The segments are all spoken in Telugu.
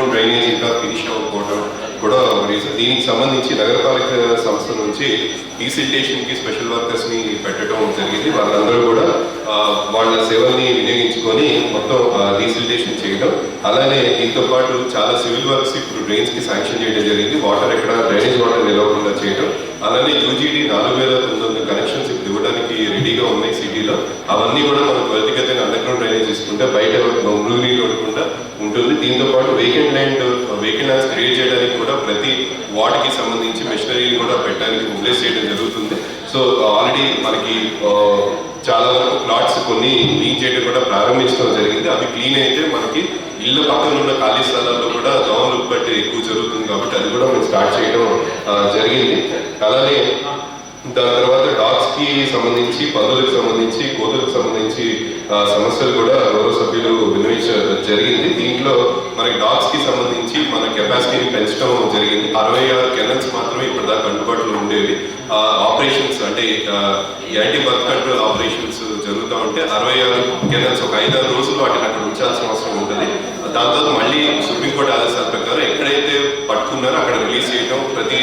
గ్రౌండ్ డ్రైనేజ్ ఇంకా ఫినిష్ అవ్వకపోవడం కూడా రీజన్ దీనికి సంబంధించి నగరపాలక సంస్థ నుంచి డీసిలిటేషన్కి స్పెషల్ వర్కర్స్ని పెట్టడం జరిగింది. వాళ్ళందరూ కూడా వాళ్ళ సేవల్ని వినియోగించుకొని మొత్తం డీసిల్టేషన్ చేయడం. అలానే దీంతో పాటు చాలా సివిల్ వర్క్స్ ఇప్పుడు డ్రైన్స్కి శాంక్షన్ చేయడం జరిగింది. వాటర్ ఎక్కడ డ్రైనేజ్ వాటర్ నిలవకుండా చేయడం. అలానే యూజీడీ నాలుగు వేల ఉన్నాయి అవన్నీ కూడా మనం వ్యక్తిగతంగా అండర్ గ్రౌండ్ డ్రైనేజ్ తీసుకుంటే బయట మురుగునీళ్ళు ఉండకుండా ఉంటుంది. దీంతో పాటు vacant land vacant lands create చేయడానికి కూడా ప్రతి వార్డుకి సంబంధించి మెషినరీని కూడా పెట్టడానికి మొబిలైజ్ చేయడం జరుగుతుంది. సో ఆల్రెడీ మనకి చాలా వరకు ప్లాట్స్ కొన్ని క్లీన్ చేయడం కూడా ప్రారంభించడం జరిగింది. అవి క్లీన్ అయితే మనకి ఇళ్ళ పక్కన ఉన్న ఖాళీ స్థలాల్లో కూడా దోమలు బట్టి ఎక్కువ జరుగుతుంది కాబట్టి అది కూడా మేము స్టార్ట్ చేయడం జరిగింది. అలానే దాని తర్వాత డాగ్స్కి సంబంధించి పందులకు సంబంధించి కోతులకు సంబంధించి సమస్యలు కూడా గౌరవ సభ్యులు వినియోగించడం జరిగింది. దీంట్లో మనకి డాగ్స్కి సంబంధించి మన కెపాసిటీని పెంచడం జరిగింది. అరవై ఆరు కెనల్స్ మాత్రమే ఇప్పటిదాకా అందుబాటులో ఉండేవి. ఆపరేషన్స్ అంటే యాంటీ బర్త్ కంట్రోల్ ఆపరేషన్స్ జరుగుతూ ఉంటే అరవై ఆరు కెనల్స్ ఒక ఐదారు రోజులు వాటిని అక్కడ ఉంచాల్సిన అవసరం ఉంటుంది. దాని తర్వాత మళ్ళీ సుప్రీంకోర్టు ఆదేశాల ప్రకారం ఎక్కడైతే పట్టుకున్నారో అక్కడ రిలీజ్ చేయడం ప్రతి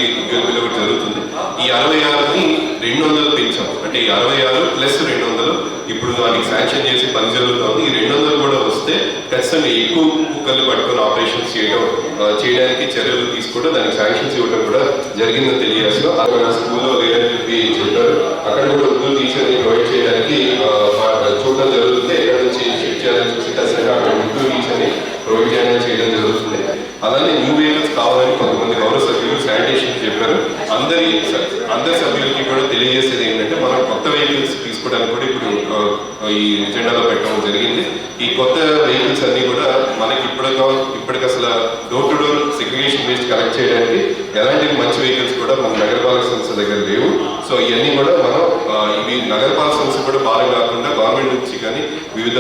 ఈ అరవై ఆరుని రెండు వందలు పెంచాం అంటే ఈ అరవై ఆరు ప్లస్ రెండు వందలు ఇప్పుడు దానికి శాంక్షన్ చేసి పని జరుగుతుంది. ఈ రెండు వందలు కూడా వస్తే ఖచ్చితంగా ఎక్కువ కుక్కర్లు పట్టుకొని ఆపరేషన్స్ చేయడం చేయడానికి చర్యలు తీసుకోవడం దానికి శాంక్షన్స్ ఇవ్వడం కూడా జరిగిందని తెలియాల్సిన స్కూల్లో లేదని చెప్పి చెప్పారు. అక్కడ కూడా కావాలని కొంతమంది గౌరవ సభ్యులు శానిటేషన్ చెప్పారు. అందరి అందరి సభ్యులకి కూడా తెలియజేసేది ఏంటంటే మనం కొత్త వెహికల్స్ తీసుకోవడానికి కూడా ఇప్పుడు ఈ జెండాలో పెట్టడం జరిగింది. ఈ కొత్త వెహికల్స్ అన్ని కూడా మనకి ఇప్పటికో ఇప్పటికి అసలు door to segregation waste collect చేయడానికి ఎలాంటి మంచి వెహికల్స్ కూడా మన నగరపాలక సంస్థ దగ్గర లేవు. సో ఇవన్నీ కూడా మనం ఇవి నగరపాలక సంస్థ కూడా భారం కాకుండా గవర్నమెంట్ నుంచి కానీ వివిధ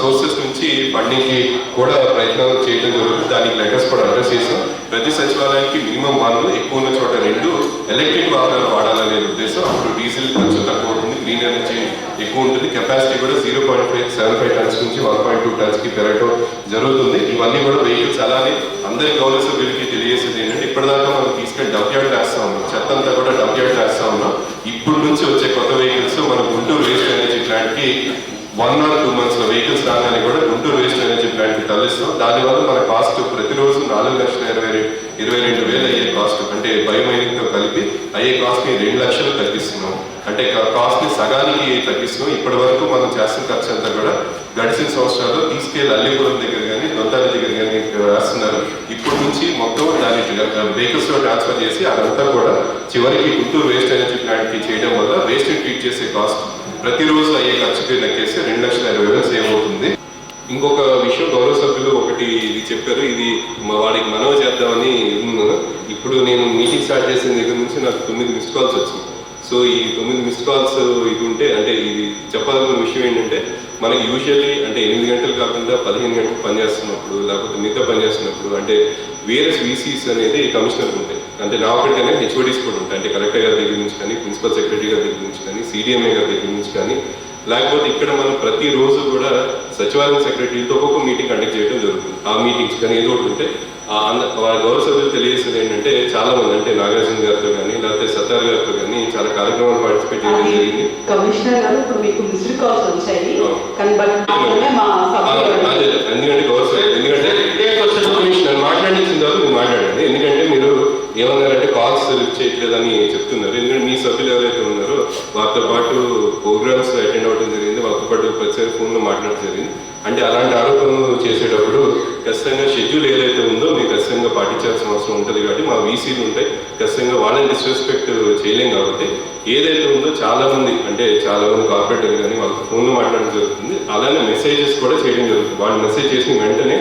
సోర్సెస్ నుంచి ఫండింగ్ కూడా ప్రయత్నాలు చేయడం జరుగుతుంది. దానికి లెటర్స్ కూడా అడ్రస్ చేసాం ప్రతి సచివాలయానికి మినిమం వాహనాలు ఎక్కువ ఉన్న చోట రెండు ఎలక్ట్రిక్ వాహనాలు వాడాలనే ఉద్దేశం. అప్పుడు డీజిల్ కొంచెం తక్కువ ఉంటుంది నుంచి ఎక్కువ ఉంటుంది. కెపాసిటీ కూడా zero point five seven five tons నుంచి వన్ పాయింట్ టూ టన్స్కి పెరగడం జరుగుతుంది. ఇవన్నీ కూడా వెహికల్స్ అలానే అందరి గౌరవ సభ్యులకి తెలియజేసేది ఏంటంటే ఇప్పటిదాకా మనం తీసుకెళ్ళి డబ్ యార్డ్ వేస్తా ఉన్నాం. చెత్త అంతా కూడా డబ్ యార్డ్ వేస్తా ఉన్నాం. ఇప్పుడు నుంచి వచ్చే కొత్త వెహికల్స్ మన గుంటూరు వేస్ట్ ఎనర్జీ ప్లాంట్కి వన్ ఆర్ టూ మంత్స్లో వెహికల్స్ రాగానే కూడా గుంటూరు వేస్ట్ ఎనర్జీ ప్లాంట్కి తరలిస్తాం దానివల్ల మన కాస్ట్ ప్రతిరోజు నాలుగు లక్షల ఇరవై ఇరవై రెండు వేలు అయ్యే కాస్ట్ అంటే బయోమైనింగ్తో కలిపి అయ్యే కాస్ట్ని రెండు లక్షలు తగ్గిస్తున్నాం అంటే కాస్ట్ని సగానికి తగ్గిస్తున్నాం. ఇప్పటి వరకు మనం చేస్తున్న ఖర్చు అంతా కూడా గడిచిన సంవత్సరాల్లో తీసుకెళ్ళి అల్లిపురం దగ్గర కానీ దొంతాలి దగ్గర కానీ రాస్తున్నారు. ఇప్పటి నుంచి మొత్తం దాని వెహికల్స్లో ట్రాన్స్ఫర్ చేసి అదంతా కూడా చివరికి గుంటూరు వేస్ట్ ఎనర్జీ ప్లాంట్కి చేయడం వల్ల వేస్ట్ ట్రీట్ చేసే కాస్ట్ ప్రతిరోజు అయ్యే ఖర్చుకి లెక్కేసి రెండు లక్షల ఇరవై వేలు సేవ్ అవుతుంది. ఇంకొక విషయం గౌరవ సభ్యులు ఒకటి ఇది చెప్పారు. ఇది వాడికి మనవి చేద్దామని ఇప్పుడు నేను మీటింగ్ స్టార్ట్ చేసిన దగ్గర నుంచి నాకు తొమ్మిది మిస్డ్ కాల్స్ వచ్చింది సో ఈ తొమ్మిది మిస్డ్ కాల్స్ ఇది ఉంటే అంటే ఇది చెప్పాలనుకున్న విషయం ఏంటంటే మనకి యూజువల్లీ అంటే ఎనిమిది గంటలు కాకుండా పదిహేను గంటలు పనిచేస్తున్నప్పుడు లేకపోతే మిగతా పనిచేస్తున్నప్పుడు అంటే వేరే వీసీస్ అనేది కమిషనర్ ఉంటాయి. అంటే నా ఒకటిగానే హెచ్ఓడీస్ కూడా ఉంటాయి. అంటే కలెక్టర్ గారి దగ్గర నుంచి కానీ ప్రిన్సిపల్ సెక్రటరీ గారి దగ్గర నుంచి కానీ సిడిఎంఏ గారి దగ్గర నుంచి కానీ లేకపోతే ఇక్కడ మనం ప్రతిరోజు కూడా సచివాలయం సెక్రటరీతో ఒక్కొక్క మీటింగ్ కండక్ట్ చేయడం జరుగుతుంది. ఆ మీటింగ్స్ కానీ ఏదో ఒకటి ఉంటే వాళ్ళ గౌరవ సభ్యులు తెలియజేసేది ఏంటంటే చాలా మంది అంటే నాగార్జున గారితో కానీ లేకపోతే సత్తార్ గారితో కానీ చాలా కార్యక్రమాలు పార్టిసిపేట్ చేయడం జరిగింది. కమిషనర్ గారు ఇప్పుడు మీకు మిస్డ్ కాల్స్ వచ్చాయి ఆ. కానీ బట్ మాత్రమే మా ఆ, సభ్యులు అదే ఎందుకంటే గౌరవ సభ్యులు ఎందుకంటే ఒక్క నిమిషం నన్ను మాట్లాడించిన తర్వాత మీరు మాట్లాడండి ఎందుకంటే మీరు ఏమన్నారంటే కాల్స్ లిఫ్ట్ చేయట్లేదని ఎందుకంటే మీ సభ్యులు ఎవరైతే ఉన్నారో వారితో పాటు ప్రోగ్రామ్స్ అటెండ్ అవ్వడం జరిగింది. వాళ్ళతో పాటు ప్రతిసారి ఫోన్లో మాట్లాడడం జరిగింది. అంటే అలాంటి ఆరోపణలు చేసేటప్పుడు ఖచ్చితంగా షెడ్యూల్ ఏదైతే ఉందో మీరు ఖచ్చితంగా పాటించాల్సిన అవసరం ఉంటుంది కాబట్టి మా వీసీలు ఉంటాయి. ఖచ్చితంగా వాళ్ళని డిస్రెస్పెక్ట్ చేయలేం కాబట్టి ఏదైతే ఉందో చాలా మంది అంటే చాలా మంది కార్పొరేటర్లు కానీ వాళ్ళకి ఫోన్లో మాట్లాడడం జరుగుతుంది. అలానే మెసేజెస్ కూడా చేయడం జరుగుతుంది. వాళ్ళు మెసేజ్ చేసిన వెంటనే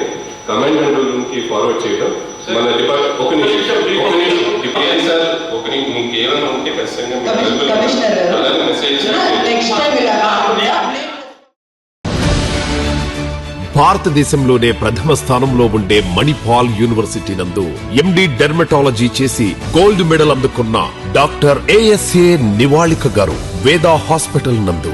కమాండ్ కంట్రోల్ రూమ్కి ఫార్వర్డ్ చేయడం మన డిపార్ట్ ఒక నిమిషం ఒక నిమిషం డిపార్ట్మెంట్ సార్ ఒక నిమిషం మీకు ఏమైనా ఉంటే ఖచ్చితంగా మెసేజ్ భారతదేశంలోనే ప్రథమ స్థానంలో ఉండే మణిపాల్ యూనివర్సిటీ నందు ఎండి డెర్మటాలజీ చేసి గోల్డ్ మెడల్ అందుకున్న డాక్టర్ ఏఎస్ఏ నివాళిక గారు వేదా హాస్పిటల్ నందు.